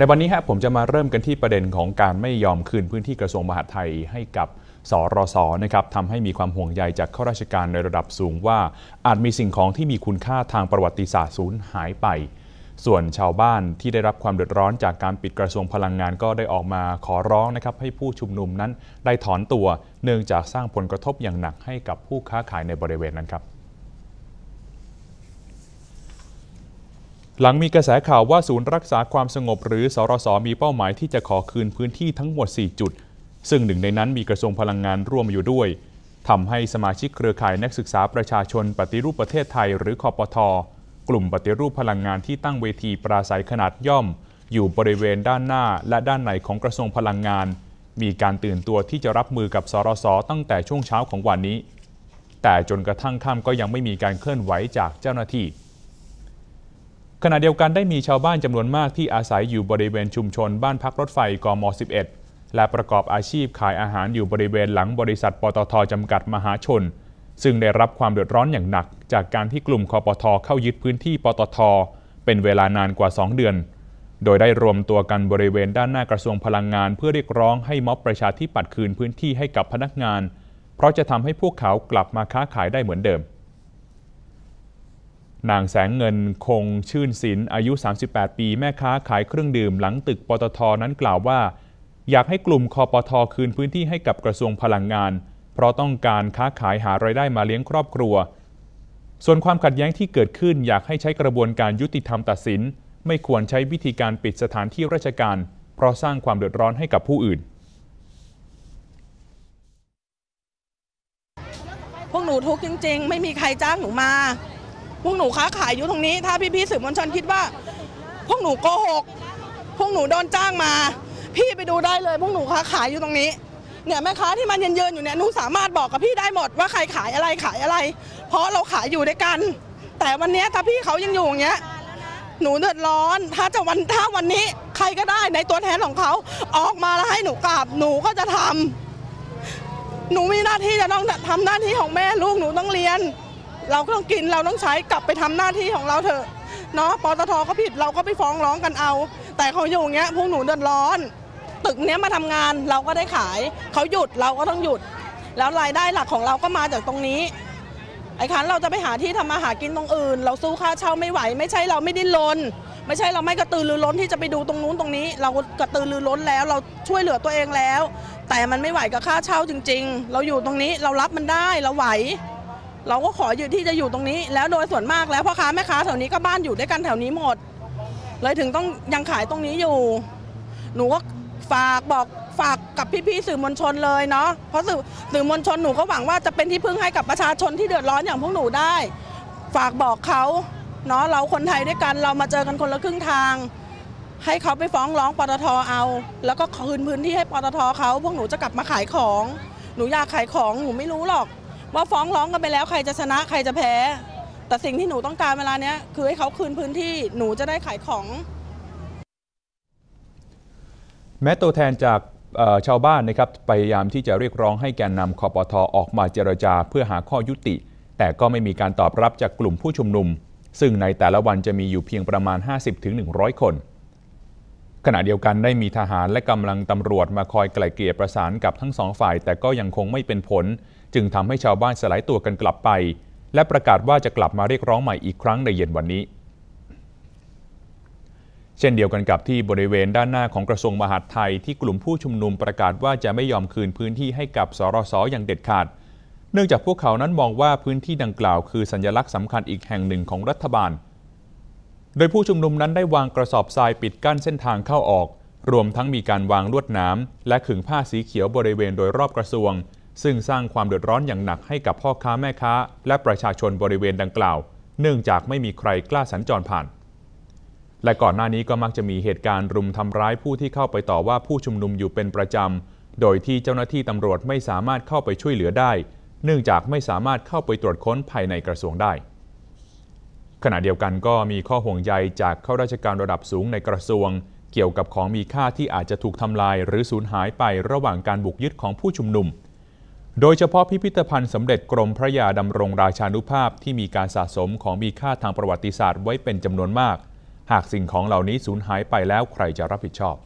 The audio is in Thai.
ในวันนี้ฮะผมจะมาเริ่มกันที่ประเด็นของการไม่ยอมคืนพื้นที่กระทรวงมหาดไทยให้กับสรสนะครับทำให้มีความห่วงใยจากข้าราชการในระดับสูงว่า อาจมีสิ่งของที่มีคุณค่าทางประวัติศาสตร์สูญหายไป ส่วนชาวบ้านที่ได้รับความเดือดร้อนจากการปิดกระทรวงพลังงานก็ได้ออกมาขอร้องนะครับให้ผู้ชุมนุมนั้นได้ถอนตัว เนื่องจากสร้างผลกระทบอย่างหนักให้กับผู้ค้าขายในบริเวณนั้นครับ หลังมีกระแสข่าวว่าศูนย์รักษาความสงบหรือสรสมีเป้าหมายที่จะขอคืนพื้นที่ทั้งหมด 4 จุด ซึ่งหนึ่งในนั้นมีกระทรวงพลังงานร่วมอยู่ด้วยทำให้สมาชิกเครือข่ายนักศึกษาประชาชนปฏิรูปประเทศไทยหรือคอปทกลุ่มปฏิรูปพลังงานที่ตั้งเวทีปราศัยขนาดย่อม อยู่บริเวณด้านหน้าและด้านในของกระทรวงพลังงาน มีการตื่นตัวที่จะรับมือกับสรสตั้งแต่ช่วงเช้าของวันนี้ แต่จนกระทั่งค่ำก็ยังไม่มีการเคลื่อนไหวจากเจ้าหน้าที่ ขณะเดียวกันได้มีชาวบ้านจำนวนมากที่อาศัยอยู่บริเวณชุมชนบ้านพักรถไฟกม 11 และประกอบอาชีพขายอาหารอยู่บริเวณหลังบริษัทปตทจำกัดมหาชน ซึ่งได้รับความเดือดร้อนอย่างหนัก จากการที่กลุ่มคอปทเข้ายึดพื้นที่ปตท เป็นเวลานานกว่า 2 เดือน โดยได้รวมตัวกันบริเวณด้านหน้ากระทรวงพลังงาน เพื่อเรียกร้องให้ม็อบประชาธิปัตย์คืนพื้นที่ให้กับพนักงาน เพราะจะทำให้พวกเขากลับมาค้าขายได้เหมือนเดิม นางแสงเงินคงชื่นศิลป์อายุ 38 ปี แม่ค้าขายเครื่องดื่มหลังตึกปตทนั้นกล่าวว่า อยากให้กลุ่มคอปทคืนพื้นที่ให้กับกระทรวงพลังงาน เพราะต้องการค้าขายหารายได้มาเลี้ยงครอบครัว ส่วนความขัดแย้งที่เกิดขึ้นอยากให้ใช้กระบวนการยุติธรรมตัดสิน ไม่ควรใช้วิธีการปิดสถานที่ราชการ เพราะสร้างความเดือดร้อนให้กับผู้อื่นพวกหนูทุกข์จริง ๆ ไม่มีใครจ้างหนูมา พวกหนูค้าขายอยู่ตรงนี้ ถ้าพี่ๆสื่อมวลชนคิดว่า พวกหนูโกหก พวกหนูโดนจ้างมา พี่ไปดูได้เลยพวกหนูค้าขายอยู่ตรงนี้ เนี่ยแม่ค้าที่มันเยินๆอยู่เนี่ยหนูสามารถบอกกับพี่ได้หมดว่าใครขายอะไรขายอะไร เพราะเราขายอยู่ด้วยกัน แต่วันนี้ถ้าพี่เขายังอยู่อย่างเงี้ยหนูเดือดร้อน ถ้าจะวันถ้าวันนี้ใครก็ได้ในตัวแทนของเขาออกมาแล้วให้หนูกราบหนูก็จะทำหนูมีหน้าที่จะต้องทำหน้าที่ของแม่ลูกหนูต้องเรียน เราก็ต้องกินเราต้องใช้กลับไปทำหน้าที่ของเราเถอะเนาะปตทก็ผิดเราก็ไปฟ้องร้องกันเอา แต่เขาอยู่อย่างเงี้ยพวกหนูเดือดร้อน ตึกเนี้ยมาทำงานเราก็ได้ขาย เขาหยุดเราก็ต้องหยุด แล้วรายได้หลักของเราก็มาจากตรงนี้ไอ้คันเราจะไปหาที่ทำมาหากินตรงอื่น เราสู้ค่าเช่าไม่ไหว ไม่ใช่เราไม่ดิ้นรนไม่ใช่เราไม่กระตือรือร้นที่จะไปดูตรงนู้นตรงนี้ เรากระตือรือร้นแล้ว เราช่วยเหลือตัวเองแล้ว แต่มันไม่ไหวกับค่าเช่าจริง ๆ เราอยู่ตรงนี้เรารับมันได้เราไหว เราก็ขออยู่ที่จะอยู่ตรงนี้ แล้วโดยส่วนมากแล้วพ่อค้าแม่ค้าแถวนี้ก็บ้านอยู่ด้วยกันแถวนี้หมด เลยถึงต้องยังขายตรงนี้อยู่ หนูก็ฝากบอกฝากกับพี่ๆสื่อมวลชนเลยเนาะเพราะสื่อสื่อมวลชนหนูก็หวังว่าจะเป็นที่พึ่งให้กับประชาชนที่เดือดร้อนอย่างพวกหนูได้ ฝากบอกเขาเนาะเราคนไทยด้วยกันเรามาเจอกันคนละครึ่งทาง ให้เขาไปฟ้องร้องปตทเอา แล้วก็คืนพื้นที่ให้ปตทเขาพวกหนูจะกลับมาขายของ หนูอยากขายของหนูไม่รู้หรอก ว่าฟ้องร้องกันไปแล้วใครจะชนะใครจะแพ้ แต่สิ่งที่หนูต้องการเวลาเนี้ยคือให้เขาคืนพื้นที่หนูจะได้ขายของ แม้ตัวแทนจากชาวบ้านนะครับพยายามที่จะเรียกร้องให้แกนนำคอปทออกมาเจรจาเพื่อหาข้อยุติ แต่ก็ไม่มีการตอบรับจากกลุ่มผู้ชุมนุม ซึ่งในแต่ละวันจะมีอยู่เพียงประมาณ 50-100 คน ขณะเดียวกันได้มีทหารและกำลังตำรวจมาคอยไกล่เกลี่ยประสานกับทั้งสองฝ่าย แต่ก็ยังคงไม่เป็นผล จึงทำให้ชาวบ้านสลายตัวกันกลับไป และประกาศว่าจะกลับมาเรียกร้องใหม่อีกครั้งในเย็นวันนี้ เช่นเดียวกันกับที่บริเวณด้านหน้าของกระทรวงมหาดไทยที่กลุ่มผู้ชุมนุมประกาศว่าจะไม่ยอมคืนพื้นที่ให้กับสรสอย่างเด็ดขาด เนื่องจากพวกเขานั้นมองว่าพื้นที่ดังกล่าว คือสัญลักษณ์สำคัญอีกแห่งหนึ่งของรัฐบาล โดยผู้ชุมนุมนั้นได้วางกระสอบทรายปิดกั้นเส้นทางเข้าออก รวมทั้งมีการวางลวดหน้ำและขึงผ้าสีเขียวบริเวณโดยรอบกระทรวง ซึ่งสร้างความเดือดร้อนอย่างหนักให้กับพ่อค้าแม่ค้า และประชาชนบริเวณดังกล่าว เนื่องจากไม่มีใครกล้าสัญจรผ่าน และก่อนหน้านี้ก็มักจะมีเหตุการณ์รุมทำร้ายผู้ที่เข้าไปต่อว่าผู้ชุมนุมอยู่เป็นประจำ โดยที่เจ้าหน้าที่ตำรวจไม่สามารถเข้าไปช่วยเหลือได้ เนื่องจากไม่สามารถเข้าไปตรวจค้นภายในกระทรวงได้ ขณะเดียวกันก็มีข้อห่วงใยจากข้าราชการระดับสูงในกระทรวง เกี่ยวกับของมีค่าที่อาจจะถูกทำลาย หรือสูญหายไประหว่างการบุกยึดของผู้ชุมนุม โดยเฉพาะพิพิธภัณฑ์สมเด็จกรมพระยาดำรงราชานุภาพที่มีการสะสมของมีค่าทางประวัติศาสตร์ไว้เป็นจำนวนมาก หากสิ่งของเหล่านี้สูญหายไปแล้วใครจะรับผิดชอบ